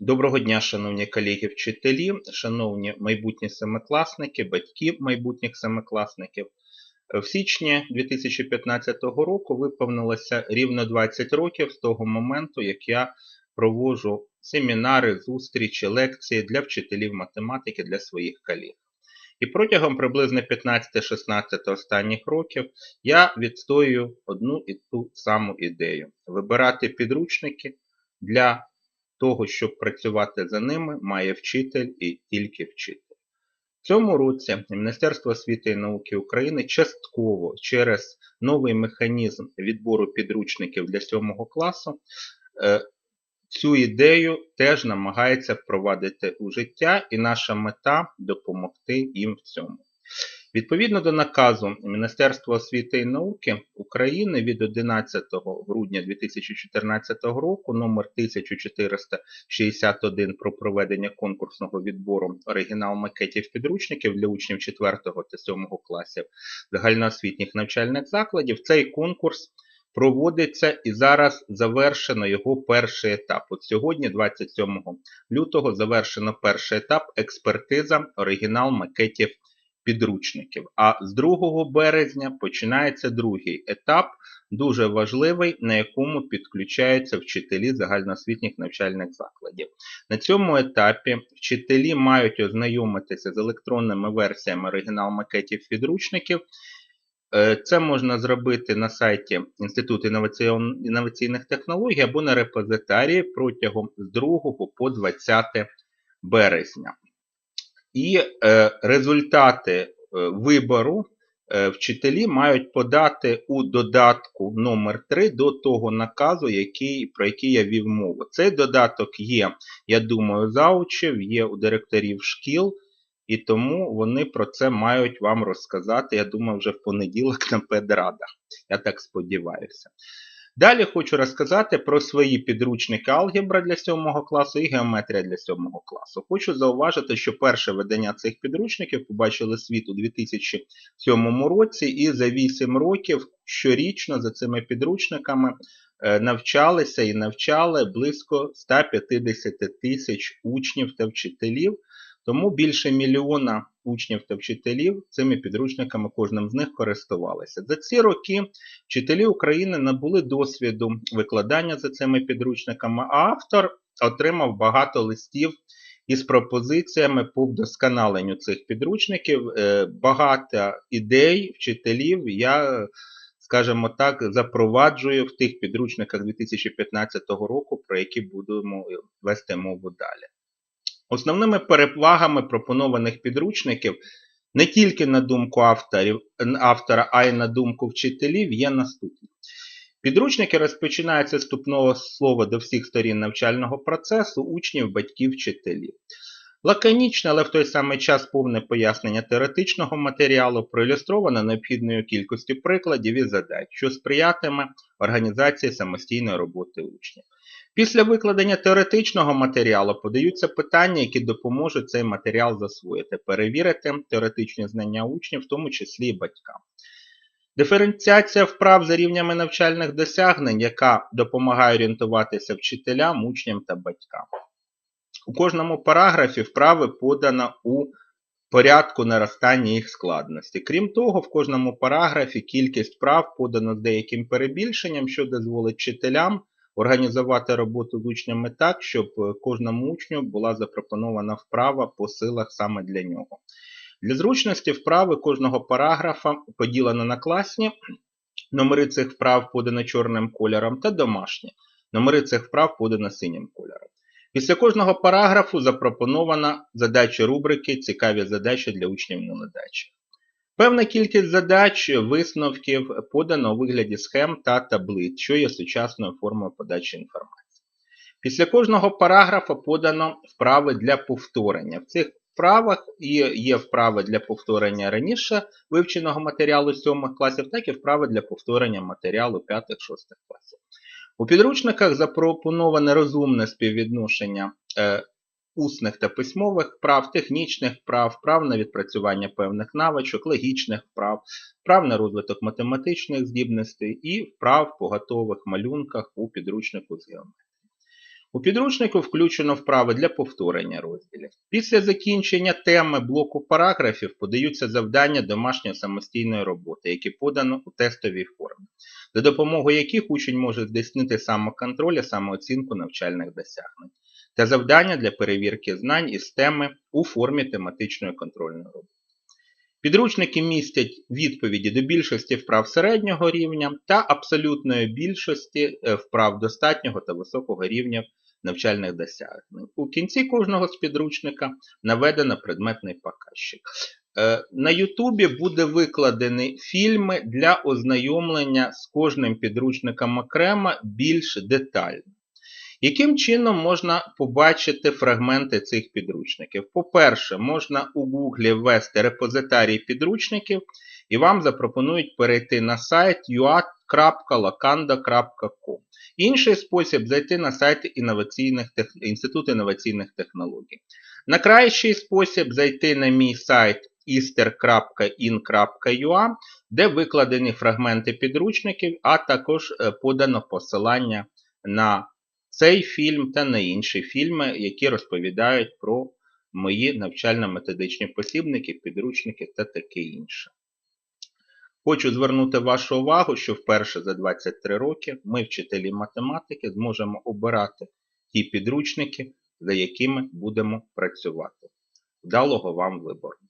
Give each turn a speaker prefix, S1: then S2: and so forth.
S1: Доброго дня, шановні колеги-вчителі, шановні майбутні семикласники, батьки майбутніх семикласників. В січні 2015 року виповнилося рівно 20 років з того моменту, як я проводжу семінари, зустрічі, лекції для вчителів математики для своїх колег. І протягом приблизно 15-16 останніх років я відстоюю одну і ту саму ідею: вибирати підручники для того, щоб працювати за ними, має вчитель і тільки вчитель. В цьому році Міністерство освіти і науки України частково через новий механізм відбору підручників для 7 класу е, цю ідею теж намагається впровадити у життя, і наша мета допомогти їм в цьому. Відповідно до наказу Міністерства освіти і науки України від 11 грудня 2014 року номер 1461 про проведення конкурсного відбору оригінал макетів підручників для учнів 4 та 7 класів загальноосвітніх навчальних закладів, цей конкурс проводиться і зараз завершено його перший етап. От сьогодні, 27 лютого, завершено перший етап експертиза оригінал макетів підручників. А з 2 березня починається другий етап, дуже важливий, на якому підключаються вчителі загальноосвітніх навчальних закладів. На цьому етапі вчителі мають ознайомитися з електронними версіями оригінал макетів підручників. Е, це можна зробити на сайті Інституту інноваційних технологій або на репозитарії протягом з 2 по 20 березня. І е, результати е, вибору е, вчителі мають подати у додатку номер 3 до того наказу, який, про який я вів мову. Цей додаток є, я думаю, заучів, є у директорів шкіл, і тому вони про це мають вам розказати, я думаю, вже в понеділок на педрадах. Я так сподіваюся. Далі хочу розказати про свої підручники алгебра для 7 класу і геометрія для 7 класу. Хочу зауважити, що перше видання цих підручників побачили світ у 2007 році, і за 8 років щорічно за цими підручниками е, навчалися і навчали близько 150 тисяч учнів та вчителів. Тому більше мільйона учнів та вчителів цими підручниками кожним з них користувалися. За ці роки вчителі України набули досвіду викладання за цими підручниками, а автор отримав багато листів із пропозиціями по вдосконаленню цих підручників. Е, багато ідей вчителів я. Скажімо так, запроваджую в тих підручниках 2015 року, про які будемо вести мову далі. Основними перевагами пропонованих підручників не тільки на думку авторів, автора, а й на думку вчителів є наступні. Підручники розпочинаються з вступного слова до всіх сторін навчального процесу, учнів, батьків, вчителів. Лаконічне, але в той самий час повне пояснення теоретичного матеріалу проілюстроване необхідною кількістю прикладів і задач, що сприятиме організації самостійної роботи учнів. Після викладення теоретичного матеріалу подаються питання, які допоможуть цей матеріал засвоїти, перевірити теоретичні знання учнів, в тому числі і батькам. Диференціація вправ за рівнями навчальних досягнень, яка допомагає орієнтуватися вчителям, учням та батькам. У кожному параграфі вправи подано у порядку наростання їх складності. Крім того, в кожному параграфі кількість вправ подано з деяким перебільшенням, що дозволить вчителям організувати роботу з учнями так, щоб е, кожному учню була запропонована вправа по силах саме для нього. Для зручності вправи кожного параграфа поділено на класні, номери цих вправ подано чорним кольором та домашні. Номери цих вправ подано синім кольором. Після кожного параграфу запропонована задача рубрики Цікаві задачі для учнів на недачі. Певна кількість задач, висновків подано у вигляді схем та таблиць, що є сучасною формою подачі інформації. Після кожного параграфа подано вправи для повторення. В цих вправах є вправи для повторення раніше вивченого матеріалу 7 класів, так і вправи для повторення матеріалу 5-6 класів. У підручниках запропоноване розумне співвідношення е, усних та письмових вправ, технічних вправ, вправ на відпрацювання певних навичок, логічних вправ, вправ на розвиток математичних здібностей і вправ по готових малюнках у підручнику з геометрії. У підручнику включено вправи для повторення розділів. Після закінчення теми блоку параграфів подаються завдання домашньої самостійної роботи, які подано у тестовій формі, за допомогою яких учень може здійснити самоконтроль і самооцінку навчальних досягнень та завдання для перевірки знань із теми у формі тематичної контрольної роботи. Підручники містять відповіді до більшості вправ середнього рівня та абсолютної більшості е, вправ достатнього та високого рівня навчальних досягнень. У кінці кожного з підручника наведено предметний показчик. Е, На Ютубі буде викладені фільми для ознайомлення з кожним підручником окремо більш детально. Яким чином можна побачити фрагменти цих підручників? По-перше, можна у Google ввести репозитарій підручників і вам запропонують перейти на сайт ua.lacanda.com. Інший спосіб зайти на сайт інноваційних. Інституту інноваційних технологій. На кращий спосіб зайти на мій сайт easter.in.ua, де викладені фрагменти підручників, а також е, подано посилання на цей фільм та на інші фільми, які розповідають про мої навчально-методичні посібники, підручники та таке інше. Хочу звернути вашу увагу, що вперше за 23 роки ми, вчителі математики, зможемо обирати ті підручники, за якими будемо працювати. Вдалого вам вибору!